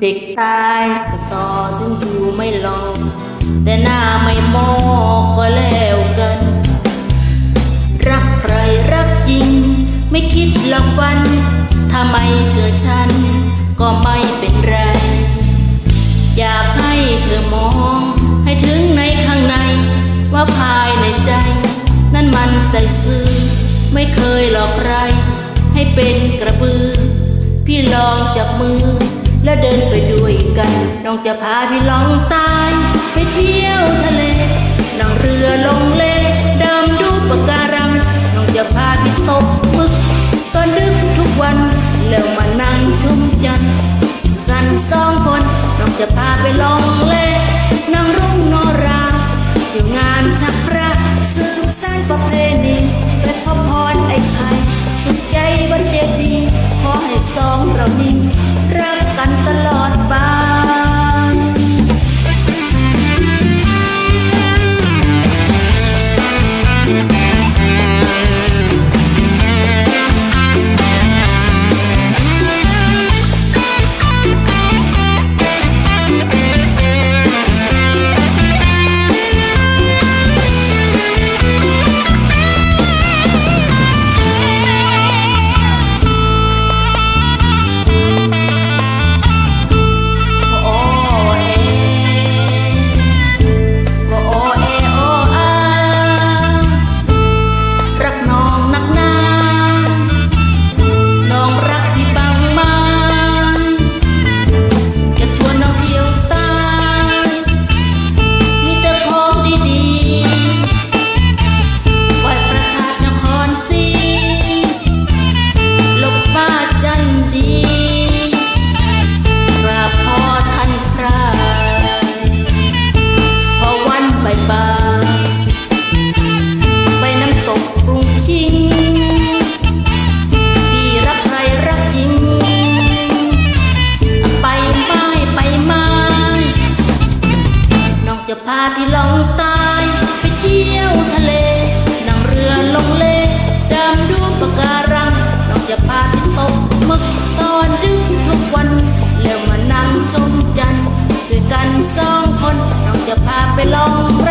เด็กตายสตอถึงอยู่ไม่ลองแต่หน้าไม่มองก็แล้วกัน รักใครรักจริง ไม่คิดหลอกฟัน ถ้าไม่เชื่อฉัน ก็ไม่เป็นไร อยากให้เธอมอง ให้ถึงในข้างใน ว่าภายในใจ มันใส่ซื่อไม่เคยหลอกใคร ให้เป็นกระบือ พี่ลองจับมือ แล้วเดินไปด้วยกัน น้องจะพาพี่ลองตายไปเที่ยวทะเลนั่งเรือลงเลดำดูปะการัง น้องจะพาพี่ตกหมึกตอนดึกทุกวัน แล้วมานั่งชมจันทร์กันสองคน น้องจะพาไปลองเล สืบสานประเพณีและขอพรไอ้ไข่สุขใจวันเจดีขอให้สองเรานิ่งรักกันตลอด สองคนน้องจะพาไปลองแร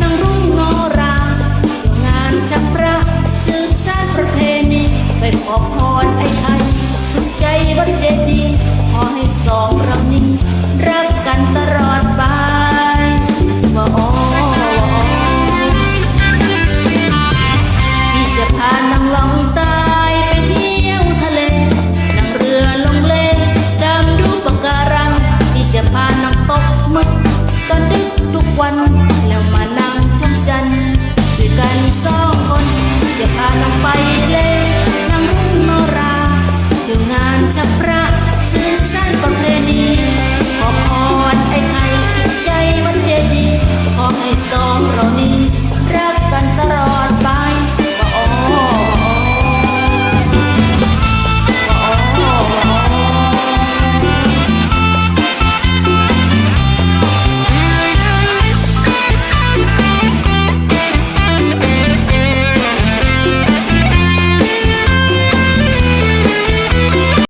นั่งรุ่งโนราเที่ยวงานจักพระสืบสานประเพณีไปขอพรไอ้ไข่สุดใจวันเจดีย์ขอให้สองเรานี้รักกันตลอด แล้วมานั่งชมจันทร์ด้วยกันสองคนอย่าพาน้องไป